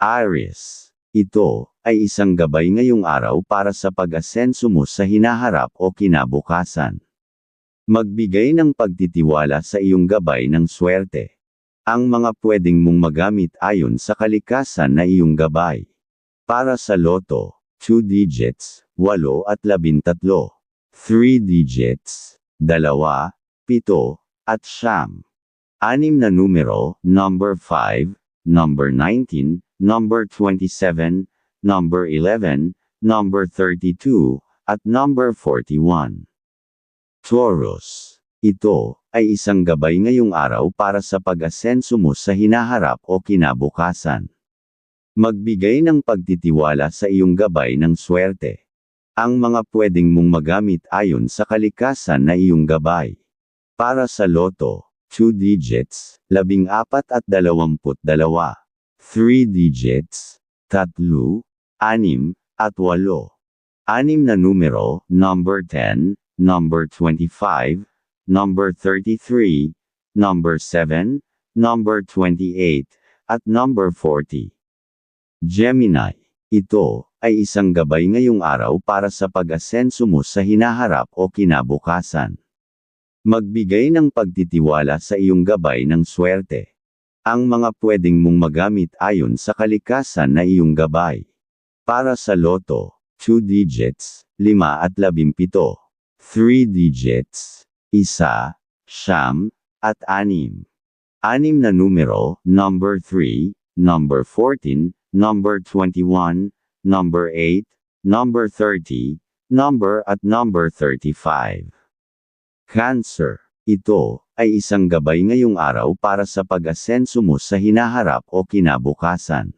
Aries. Ito ay isang gabay ngayong araw para sa pag-asenso mo sa hinaharap o kinabukasan. Magbigay ng pagtitiwala sa iyong gabay ng swerte. Ang mga pwedeng mong magamit ayon sa kalikasan na iyong gabay. Para sa loto, 2 digits, 8 at 13. 3 digits, 2, 7, at siyam. Anim na numero, number 5, number 19, number 27, number 11, number 32, at number 41. Taurus. Ito ay isang gabay ngayong araw para sa pag-asenso mo sa hinaharap o kinabukasan. Magbigay ng pagtitiwala sa iyong gabay ng swerte. Ang mga pwedeng mong magamit ayon sa kalikasan na iyong gabay. Para sa loto, 2 digits, 14 at 22. 3 digits, 3, 6, at 8. Anim na numero, number 10, number 25, number 33, number 7, number 28, at number 40. Gemini. Ito ay isang gabay ngayong araw para sa pag-asenso mo sa hinaharap o kinabukasan. Magbigay ng pagtitiwala sa iyong gabay ng swerte. Ang mga pwedeng mong magamit ayon sa kalikasan na iyong gabay. Para sa loto, 2 digits, 5 at 17. 3 digits, 1, siyam, at 6. Anim na numero, number 3, number 14, number 21, number 8, number 30, number at number 35. Cancer. Ito ay isang gabay ngayong araw para sa pag-asenso mo sa hinaharap o kinabukasan.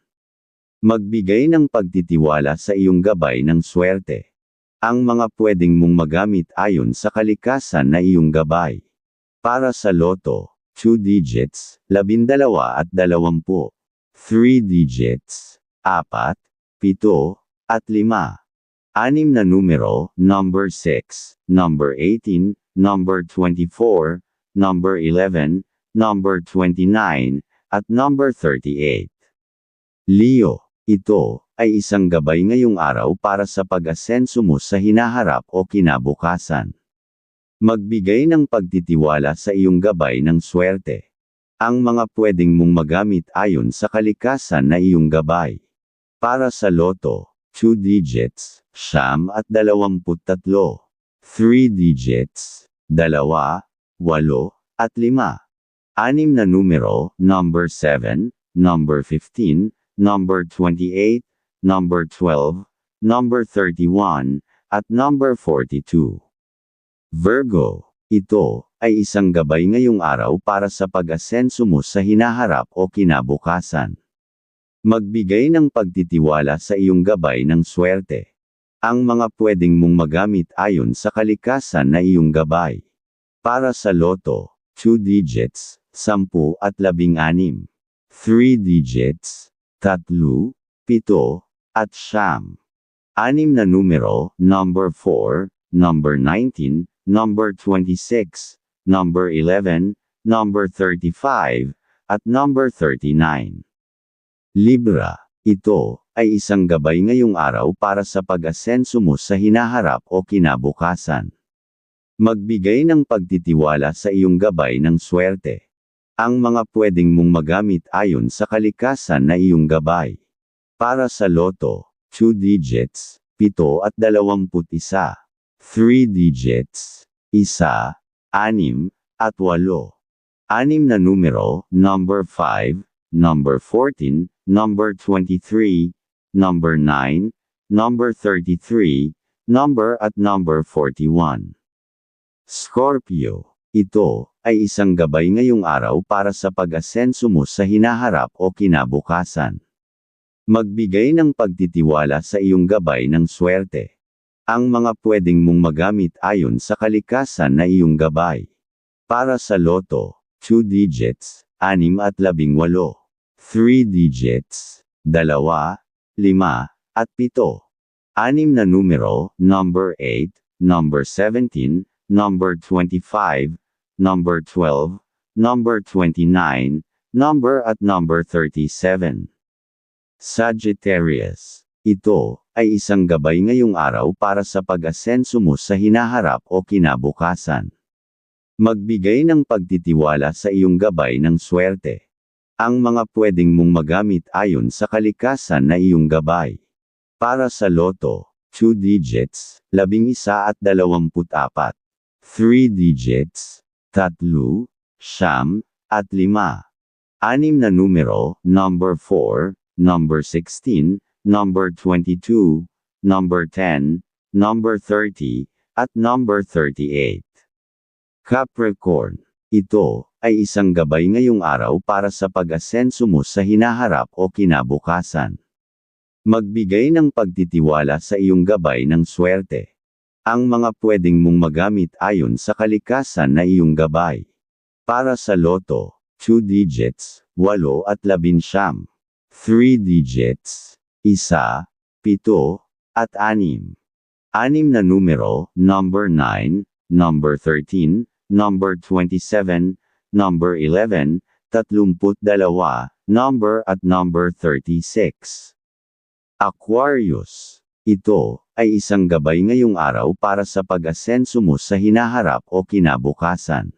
Magbigay ng pagtitiwala sa iyong gabay ng swerte. Ang mga pwedeng mong magamit ayon sa kalikasan na iyong gabay. Para sa loto, 2 digits, 12 at 20. 3 digits, 4, 7, at 5. Anim na numero, number 6, number 18, number 24, number 11, number 29, at number 38. Leo, ito ay isang gabay ngayong araw para sa pag-asenso mo sa hinaharap o kinabukasan. Magbigay ng pagtitiwala sa iyong gabay ng swerte. Ang mga pwedeng mong magamit ayon sa kalikasan na iyong gabay. Para sa loto, 2 digits, siyam at 23. 3 digits, dalawa, walo, at lima. Anim na numero, number 7, number 15, number 28, number 12, number 31, at number 42. Virgo, ito ay isang gabay ngayong araw para sa pag-asenso mo sa hinaharap o kinabukasan. Magbigay ng pagtitiwala sa iyong gabay ng swerte. Ang mga pwedeng mong magamit ayon sa kalikasan na iyong gabay. Para sa loto, 2 digits, 10 at 16. 3 digits, 3, 7, at siyam. Anim na numero, number 4, number 19, number 26, number 11, number 35, at number 39. Libra, ito, ay isang gabay ngayong araw para sa pag-asenso mo sa hinaharap o kinabukasan. Magbigay ng pagtitiwala sa iyong gabay ng swerte. Ang mga pwedeng mong magamit ayon sa kalikasan na iyong gabay. Para sa loto, 2 digits, 7 at 21. 3 digits, 1, 6, at 8. Anim na numero, number 5, number 14, number 23, number 9, number 33, number at number 41. Scorpio. Ito ay isang gabay ngayong araw para sa pag-asenso mo sa hinaharap o kinabukasan. Magbigay ng pagtitiwala sa iyong gabay ng swerte. Ang mga pwedeng mong magamit ayon sa kalikasan na iyong gabay. Para sa loto, 2 digits, 6 at 18. 3 digits, 2, lima, at pito. Anim na numero, number 8, number 17, number 25, number 12, number 29, number at number 37. Sagittarius. Ito, ay isang gabay ngayong araw para sa pag-asenso mo sa hinaharap o kinabukasan. Magbigay ng pagtitiwala sa iyong gabay ng swerte. Ang mga pwedeng mong magamit ayon sa kalikasan na iyong gabay. Para sa loto, 2 digits, 11 at 24. 3 digits, 3, siyam, at 5. Anim na numero, number 4, number 16, number 22, number 10, number 30, at number 38. Capricorn. Ito, ay isang gabay ngayong araw para sa pag-asenso mo sa hinaharap o kinabukasan. Magbigay ng pagtitiwala sa iyong gabay ng swerte. Ang mga pwedeng mong magamit ayon sa kalikasan na iyong gabay. Para sa loto, 2 digits, 8 at 11. 3 digits, 1, 7, at 6. Anim na numero, number 9, number 13, number 27, number 11, 32, number at number 36. Aquarius. Ito, ay isang gabay ngayong araw para sa pag-asenso mo sa hinaharap o kinabukasan.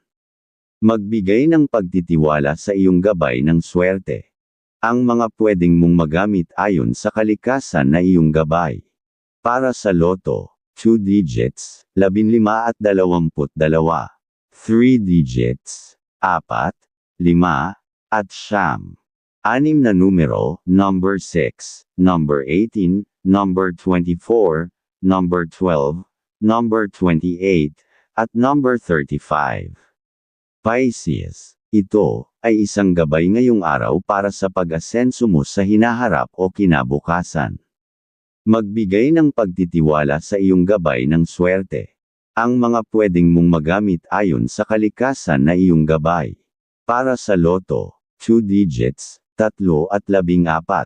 Magbigay ng pagtitiwala sa iyong gabay ng swerte. Ang mga pwedeng mong magamit ayon sa kalikasan na iyong gabay. Para sa loto, 2 digits, 15 at 22. 3 digits, 4, 5, at siyam. Anim na numero, number 6, number 18, number 24, number 12, number 28, at number 35. Pisces. Ito, ay isang gabay ngayong araw para sa pag-asenso mo sa hinaharap o kinabukasan. Magbigay ng pagtitiwala sa iyong gabay ng swerte. Ang mga pwedeng mong magamit ayon sa kalikasan na iyong gabay. Para sa loto, 2 digits, 3 at 14.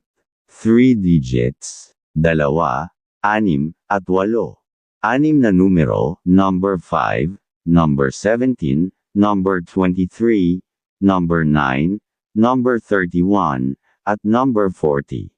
3 digits, 2, 6, at 8. Anim na numero, number 5, number 17, number 23, number 9, number 31, at number 40.